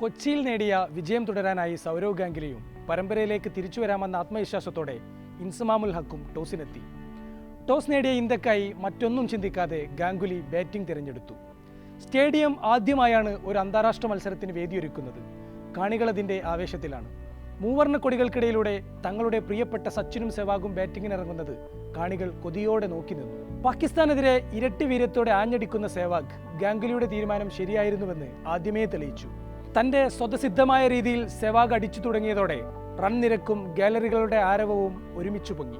കൊച്ചിയിൽ നേടിയ വിജയം തുടരാനായി സൗരവ് ഗാംഗുലിയും പരമ്പരയിലേക്ക് തിരിച്ചു വരാമെന്ന ആത്മവിശ്വാസത്തോടെ ഇൻസമാമുൽ ഹക്കും ടോസിനെത്തി. ടോസ് നേടിയ ഇന്ത്യക്കായി മറ്റൊന്നും ചിന്തിക്കാതെ ഗാംഗുലി ബാറ്റിംഗ് തിരഞ്ഞെടുത്തു. സ്റ്റേഡിയം ആദ്യമായാണ് ഒരു അന്താരാഷ്ട്ര മത്സരത്തിന് വേദിയൊരുക്കുന്നത്. കാണികൾ അതിന്റെ ആവേശത്തിലാണ്. മൂവർണ കൊടികൾക്കിടയിലൂടെ തങ്ങളുടെ പ്രിയപ്പെട്ട സച്ചിനും സെവാഗും ബാറ്റിങ്ങിനിറങ്ങുന്നത് കാണികൾ കൊതിയോടെ നോക്കി നിന്നു. പാകിസ്ഥാനെതിരെ ഇരട്ടി വീര്യത്തോടെ ആഞ്ഞടിക്കുന്ന സെവാഗ് ഗാംഗുലിയുടെ തീരുമാനം ശരിയായിരുന്നുവെന്ന് ആദ്യമേ തെളിയിച്ചു. തന്റെ സ്വതസിദ്ധമായ രീതിയിൽ സെവാഗ് അടിച്ചു തുടങ്ങിയതോടെ റൺ നിരക്കും ഗാലറികളുടെ ആരവവും ഒരുമിച്ചു പൊങ്ങി.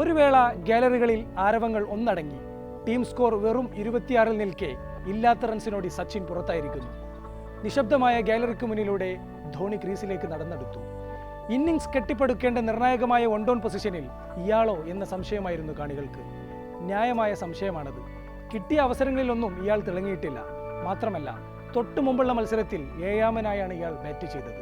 ഒരു വേള ഗാലറികളിൽ ആരവങ്ങൾ ഒന്നടങ്ങി. ടീം സ്കോർ വെറും ഇരുപത്തിയാറിൽ നിൽക്കെ ഇല്ലാത്ത റൺസിനോടി സച്ചിൻ പുറത്തായിരിക്കുന്നു. നിശബ്ദമായ ഗാലറിക്ക് മുന്നിലൂടെ ധോണി ക്രീസിലേക്ക് നടന്നെടുത്തു. ഇന്നിങ്സ് കെട്ടിപ്പടുക്കേണ്ട നിർണായകമായ വൺ ഡൗൺ പൊസിഷനിൽ ഇയാളോ എന്ന സംശയമായിരുന്നു കാണികൾക്ക്. ന്യായമായ സംശയമാണത്. കിട്ടിയ അവസരങ്ങളിലൊന്നും ഇയാൾ തിളങ്ങിയിട്ടില്ല. മാത്രമല്ല തൊട്ടു മുമ്പുള്ള മത്സരത്തിൽ ഏഴാമനായാണ് ഇയാൾ ബാറ്റ് ചെയ്തത്.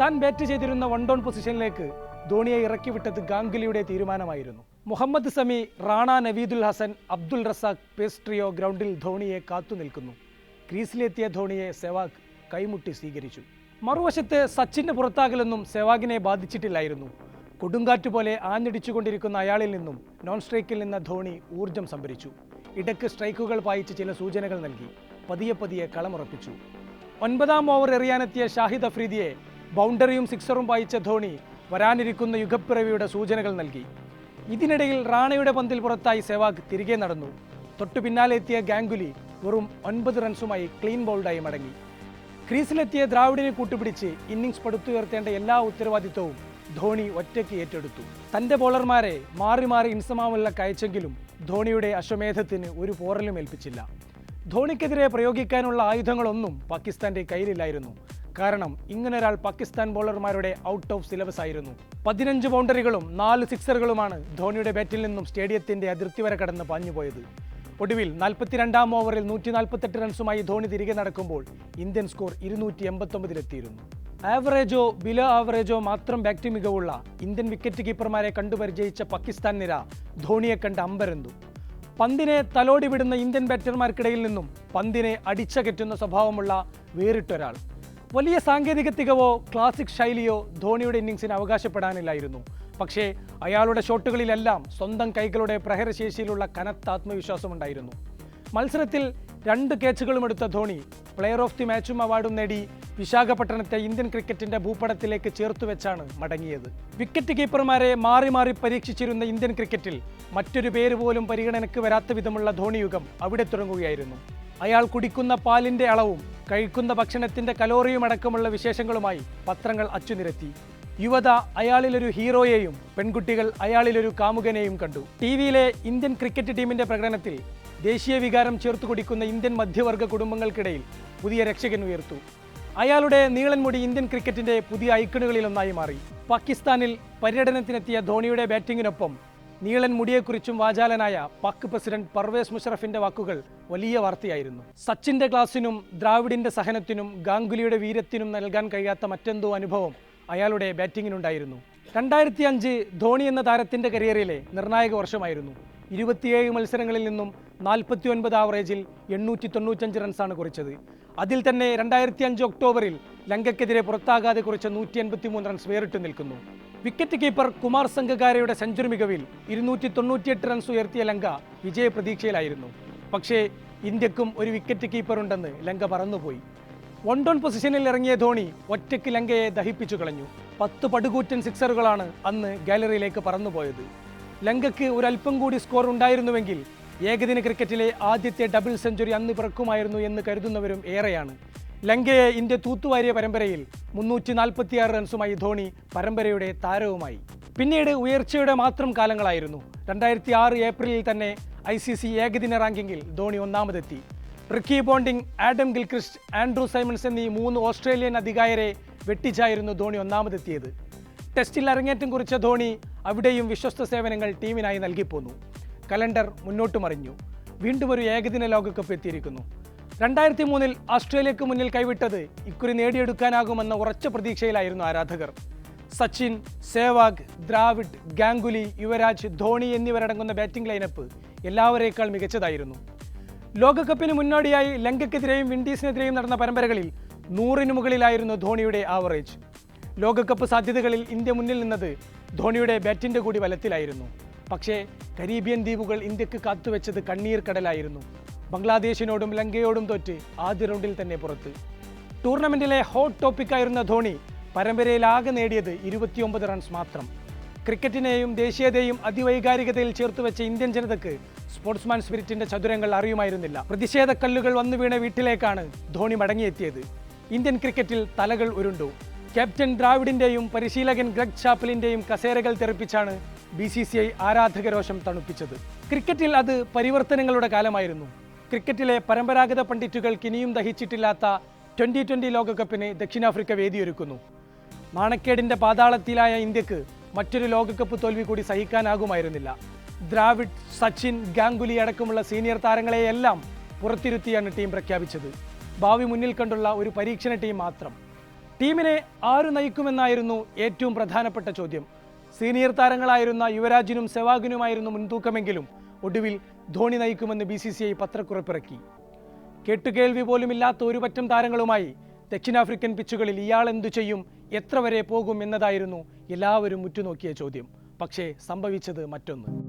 താൻ ബാറ്റ് ചെയ്തിരുന്ന വൺ ഡൗൺ പൊസിഷനിലേക്ക് ധോണിയെ ഇറക്കി വിട്ടത് ഗാംഗുലിയുടെ തീരുമാനമായിരുന്നു. മുഹമ്മദ് സമി റാണ നവീദുൽ ഹസൻ അബ്ദുൽ റസാഖ് പേസ്ട്രിയോ ഗ്രൗണ്ടിൽ ധോണിയെ കാത്തു നിൽക്കുന്നു. ക്രീസിലെത്തിയ ധോണിയെ സെവാഗ് കൈമുട്ടി സ്വീകരിച്ചു. മറുവശത്ത് സച്ചിന്റെ പുറത്താകലൊന്നും സെവാഗിനെ ബാധിച്ചിട്ടില്ലായിരുന്നു. കൊടുങ്കാറ്റ് പോലെ ആഞ്ഞടിച്ചുകൊണ്ടിരിക്കുന്ന അയാളിൽ നിന്നും നോൺ സ്ട്രൈക്കിൽ നിന്ന ധോണി ഊർജം സംഭരിച്ചു. ഇടയ്ക്ക് സ്ട്രൈക്കുകൾ പായിച്ച് ചില സൂചനകൾ നൽകി. പതിയെ പതിയെ കളമുറപ്പിച്ചു. ഒൻപതാം ഓവർ എറിയാനെത്തിയ ഷാഹിദ് അഫ്രീദിയെ ബൗണ്ടറിയും സിക്സറും വായിച്ച ധോണി വരാനിരിക്കുന്ന യുഗപ്പിറവിയുടെ സൂചനകൾ നൽകി. ഇതിനിടയിൽ റാണയുടെ പന്തിൽ പുറത്തായി സെവാഗ് തിരികെ നടന്നു. തൊട്ടു പിന്നാലെ എത്തിയ ഗാംഗുലി വെറും ഒൻപത് റൺസുമായി ക്ലീൻ ബൗൾഡായി മടങ്ങി. ക്രീസിലെത്തിയ ദ്രാവിഡിനെ കൂട്ടുപിടിച്ച് ഇന്നിംഗ്സ് പടുത്തുയർത്തേണ്ട എല്ലാ ഉത്തരവാദിത്വവും ധോണി ഒറ്റയ്ക്ക് ഏറ്റെടുത്തു. തന്റെ ബോളർമാരെ മാറി മാറി ഇൻസമാമുള്ള കയച്ചെങ്കിലും ധോണിയുടെ അശ്വമേധത്തിന് ഒരു പോറലും ഏൽപ്പിച്ചില്ല. ധോണിക്കെതിരെ പ്രയോഗിക്കാനുള്ള ആയുധങ്ങളൊന്നും പാകിസ്ഥാന്റെ കയ്യിലില്ലായിരുന്നു. കാരണം ഇങ്ങനെ ഒരാൾ പാകിസ്ഥാൻ ബോളർമാരുടെ ഔട്ട് ഓഫ് സിലബസ് ആയിരുന്നു. പതിനഞ്ച് ബൗണ്ടറികളും നാല് സിക്സറുകളുമാണ് ധോണിയുടെ ബാറ്റിൽ നിന്നും സ്റ്റേഡിയത്തിന്റെ അതിർത്തി വരെ കടന്ന് പാഞ്ഞുപോയത് ഒടുവിൽ നാൽപ്പത്തിരണ്ടാം ഓവറിൽ നൂറ്റി നാൽപ്പത്തെട്ട് റൺസുമായി ധോണി തിരികെ നടക്കുമ്പോൾ ഇന്ത്യൻ സ്കോർ ഇരുന്നൂറ്റി എൺപത്തൊമ്പതിലെത്തിയിരുന്നു ആവറേജോ ബിലോ ആവറേജോ മാത്രം ബാറ്റ് മികവുള്ള ഇന്ത്യൻ വിക്കറ്റ് കീപ്പർമാരെ കണ്ടുപരിചയിച്ച പാകിസ്ഥാൻ നിര ധോണിയെ കണ്ട് അമ്പരന്തു പന്തിനെ തലോടി വിടുന്ന ഇന്ത്യൻ ബാറ്റർമാർക്കിടയിൽ നിന്നും പന്തിനെ അടിച്ചകറ്റുന്ന സ്വഭാവമുള്ള വേറിട്ടൊരാൾ. വലിയ സാങ്കേതിക തികവോ ക്ലാസിക് ശൈലിയോ ധോണിയുടെ ഇന്നിങ്സിന് അവകാശപ്പെടാനില്ലായിരുന്നു. പക്ഷേ അയാളുടെ ഷോട്ടുകളിലെല്ലാം സ്വന്തം കൈകളുടെ പ്രഹരശേഷിയിലുള്ള കനത്ത ആത്മവിശ്വാസമുണ്ടായിരുന്നു. മത്സരത്തിൽ രണ്ട് ക്യാച്ചുകളും എടുത്ത ധോണി. പ്ലെയർ ഓഫ് ദി മാച്ചും അവാർഡും നേടി വിശാഖപട്ടണത്തെ ഇന്ത്യൻ ക്രിക്കറ്റിന്റെ ഭൂപടത്തിലേക്ക് ചേർത്തു വെച്ചാണ് മടങ്ങിയത്. വിക്കറ്റ് കീപ്പർമാരെ മാറി മാറി പരീക്ഷിച്ചിരുന്ന ഇന്ത്യൻ ക്രിക്കറ്റിൽ മറ്റൊരു പേര് പോലും പരിഗണനയ്ക്ക് വരാത്ത വിധമുള്ള ധോണിയുഗം അവിടെ തുടങ്ങുകയായിരുന്നു. അയാൾ കുടിക്കുന്ന പാലിന്റെ അളവും കഴിക്കുന്ന ഭക്ഷണത്തിന്റെ കലോറിയും അടക്കമുള്ള വിശേഷങ്ങളുമായി പത്രങ്ങൾ അച്ചുനിരത്തി. യുവത അയാളിലൊരു ഹീറോയെയും പെൺകുട്ടികൾ അയാളിലൊരു കാമുകനെയും കണ്ടു. ടി വിയിലെ ഇന്ത്യൻ ക്രിക്കറ്റ് ടീമിന്റെ പ്രകടനത്തിൽ ദേശീയ വികാരം ചേർത്തു കുടിക്കുന്ന ഇന്ത്യൻ മധ്യവർഗ കുടുംബങ്ങൾക്കിടയിൽ പുതിയ രക്ഷകൻ ഉയർത്തു. അയാളുടെ നീളൻ മുടി ഇന്ത്യൻ ക്രിക്കറ്റിന്റെ പുതിയ ഐക്കണുകളിലൊന്നായി മാറി. പാകിസ്ഥാനിൽ പര്യടനത്തിനെത്തിയ ധോണിയുടെ ബാറ്റിങ്ങിനൊപ്പം നീളൻ മുടിയെക്കുറിച്ചും വാചാലനായ പാക് പ്രസിഡന്റ് പർവേസ് മുഷറഫിന്റെ വാക്കുകൾ വലിയ വാർത്തയായിരുന്നു. സച്ചിന്റെ ക്ലാസിനും ദ്രാവിഡിന്റെ സഹനത്തിനും ഗാംഗുലിയുടെ വീരത്തിനും നൽകാൻ കഴിയാത്ത മറ്റെന്തോ അനുഭവം അയാളുടെ ബാറ്റിങ്ങിനുണ്ടായിരുന്നു. രണ്ടായിരത്തി അഞ്ച് ധോണി എന്ന താരത്തിന്റെ കരിയറിലെ നിർണായക വർഷമായിരുന്നു. ഇരുപത്തിയേഴ് മത്സരങ്ങളിൽ നിന്നും നാൽപ്പത്തി ഒൻപത് ആവറേജിൽ എണ്ണൂറ്റി തൊണ്ണൂറ്റഞ്ച് റൺസാണ് കുറിച്ചത്. അതിൽ തന്നെ രണ്ടായിരത്തി അഞ്ച് ഒക്ടോബറിൽ ലങ്കയ്ക്കെതിരെ പുറത്താകാതെ കുറിച്ച നൂറ്റി എൺപത്തി മൂന്ന് റൺസ് വേറിട്ട് നിൽക്കുന്നു. വിക്കറ്റ് കീപ്പർ കുമാർ സംഘകാരയുടെ സെഞ്ചുറി മികവിൽ ഇരുന്നൂറ്റി തൊണ്ണൂറ്റിയെട്ട് റൺസ് ഉയർത്തിയ ലങ്ക വിജയ പ്രതീക്ഷയിലായിരുന്നു. പക്ഷേ ഇന്ത്യക്കും ഒരു വിക്കറ്റ് കീപ്പർ ഉണ്ടെന്ന് ലങ്ക പറന്നുപോയി വൺ ഡൗൺ പൊസിഷനിൽ ഇറങ്ങിയ ധോണി ഒറ്റയ്ക്ക് ലങ്കയെ ദഹിപ്പിച്ചു കളഞ്ഞു. പത്ത് പടുകൂറ്റൻ സിക്സറുകളാണ് അന്ന് ഗാലറിയിലേക്ക് പറന്നുപോയത്. ലങ്കയ്ക്ക് ഒരല്പം കൂടി സ്കോർ ഉണ്ടായിരുന്നുവെങ്കിൽ ഏകദിന ക്രിക്കറ്റിലെ ആദ്യത്തെ ഡബിൾ സെഞ്ചുറി അന്ന് പിറക്കുമായിരുന്നു എന്ന് കരുതുന്നവരും ഏറെയാണ്. ലങ്കയെ ഇന്ത്യ തൂത്തുവാരിയ പരമ്പരയിൽ മുന്നൂറ്റി നാൽപ്പത്തിയാറ് റൺസുമായി ധോണി പരമ്പരയുടെ താരവുമായി. പിന്നീട് ഉയർച്ചയുടെ മാത്രം കാലങ്ങളായിരുന്നു. രണ്ടായിരത്തി ആറ് ഏപ്രിലിൽ തന്നെ ഐ സി സി ഏകദിന റാങ്കിങ്ങിൽ ധോണി ഒന്നാമതെത്തി. Ricky Ponting Adam Gilchrist Andrew Symonds എന്നീ മൂന്ന് ഓസ്ട്രേലിയൻ അധികായരെ വെട്ടിച്ചായിരുന്നു ധോണി ഒന്നാമതെത്തിയത്. ടെസ്റ്റിൽ അരങ്ങേറ്റം കുറിച്ച ധോണി അവിടെയും വിശ്വസ്ത സേവനങ്ങൾ ടീമിനായി നൽകിപ്പോന്നു. കലണ്ടർ മുന്നോട്ട് മറിഞ്ഞു വീണ്ടും ഒരു ഏകദിന ലോകകപ്പ് എത്തിയിരിക്കുന്നു. രണ്ടായിരത്തി മൂന്നിൽ ഓസ്ട്രേലിയക്ക് മുന്നിൽ കൈവിട്ടത് ഇക്കുറി നേടിയെടുക്കാനാകുമെന്ന ഉറച്ച പ്രതീക്ഷയിലായിരുന്നു ആരാധകർ. സച്ചിൻ സേവാഗ് ദ്രാവിഡ് ഗാംഗുലി യുവരാജ് ധോണി എന്നിവരടങ്ങുന്ന ബാറ്റിംഗ് ലൈനപ്പ് എല്ലാവരേക്കാൾ മികച്ചതായിരുന്നു. ലോകകപ്പിന് മുന്നോടിയായി ലങ്കയ്ക്കെതിരെയും വിൻഡീസിനെതിരെയും നടന്ന പരമ്പരകളിൽ നൂറിന് മുകളിലായിരുന്നു ധോണിയുടെ ആവറേജ്. ലോകകപ്പ് സാധ്യതകളിൽ ഇന്ത്യ മുന്നിൽ നിന്നത് ധോണിയുടെ ബാറ്റിന്റെ കൂടി വലത്തിലായിരുന്നു. പക്ഷേ കരീബിയൻ ദ്വീപുകൾ ഇന്ത്യയ്ക്ക് കാത്തുവെച്ചത് കണ്ണീർ കടലായിരുന്നു. ബംഗ്ലാദേശിനോടും ലങ്കയോടും തോറ്റ് ആദ്യ റൗണ്ടിൽ തന്നെ പുറത്ത്. ടൂർണമെന്റിലെ ഹോട്ട് ടോപ്പിക്കായിരുന്ന ധോണി പരമ്പരയിലാകെ നേടിയത് ഇരുപത്തിയൊമ്പത് റൺസ് മാത്രം. ക്രിക്കറ്റിനെയും ദേശീയതയും അതിവൈകാരികതയിൽ ചേർത്തുവെച്ച ഇന്ത്യൻ ജനതയ്ക്ക് സ്പോർട്സ്മാൻ സ്പിരിറ്റിന്റെ ചതുരങ്ങൾ അറിയുമായിരുന്നില്ല. പ്രതിഷേധക്കല്ലുകൾ വന്നു വീണ വീട്ടിലേക്കാണ് ധോണി മടങ്ങിയെത്തിയത്. ഇന്ത്യൻ ക്രിക്കറ്റിൽ തലകൾ ഉരുണ്ടു. ക്യാപ്റ്റൻ ദ്രാവിഡിന്റെയും പരിശീലകൻ ഗ്രഗ് ചാപ്പലിന്റെയും കസേരകൾ തെറിപ്പിച്ചാണ് ബി സി സി ഐ ആരാധകരോഷം തണുപ്പിച്ചത്. ക്രിക്കറ്റിൽ അത് പരിവർത്തനങ്ങളുടെ കാലമായിരുന്നു. ക്രിക്കറ്റിലെ പരമ്പരാഗത പണ്ഡിറ്റുകൾക്ക് ഇനിയും ദഹിച്ചിട്ടില്ലാത്ത ട്വന്റി ട്വന്റി ലോകകപ്പിന് ദക്ഷിണാഫ്രിക്ക വേദിയൊരുക്കുന്നു. നാണക്കേടിന്റെ പാതാളത്തിലായ ഇന്ത്യയ്ക്ക് മറ്റൊരു ലോകകപ്പ് തോൽവി കൂടി സഹിക്കാനാകുമായിരുന്നില്ല. ദ്രാവിഡ് സച്ചിൻ ഗാംഗുലി അടക്കമുള്ള സീനിയർ താരങ്ങളെയെല്ലാം പുറത്തിരുത്തിയാണ് ടീം പ്രഖ്യാപിച്ചത്. ഭാവി മുന്നിൽ കണ്ടുള്ള ഒരു പരീക്ഷണ ടീം മാത്രം. ടീമിനെ ആരു നയിക്കുമെന്നായിരുന്നു ഏറ്റവും പ്രധാനപ്പെട്ട ചോദ്യം. സീനിയർ താരങ്ങളായിരുന്ന യുവരാജിനും സെവാഗിനുമായിരുന്നു മുൻതൂക്കമെങ്കിലും ഒടുവിൽ ധോണി നയിക്കുമെന്ന് ബി സി സി ഐ പത്രക്കുറിപ്പിറക്കി. കേട്ടുകേൾവി പോലുമില്ലാത്ത ഒരുപറ്റം താരങ്ങളുമായി ദക്ഷിണാഫ്രിക്കൻ പിച്ചുകളിൽ ഇയാൾ എന്തു ചെയ്യും എത്ര വരെ പോകും എന്നതായിരുന്നു എല്ലാവരും ഉറ്റുനോക്കിയ ചോദ്യം. പക്ഷേ സംഭവിച്ചത് മറ്റൊന്ന്.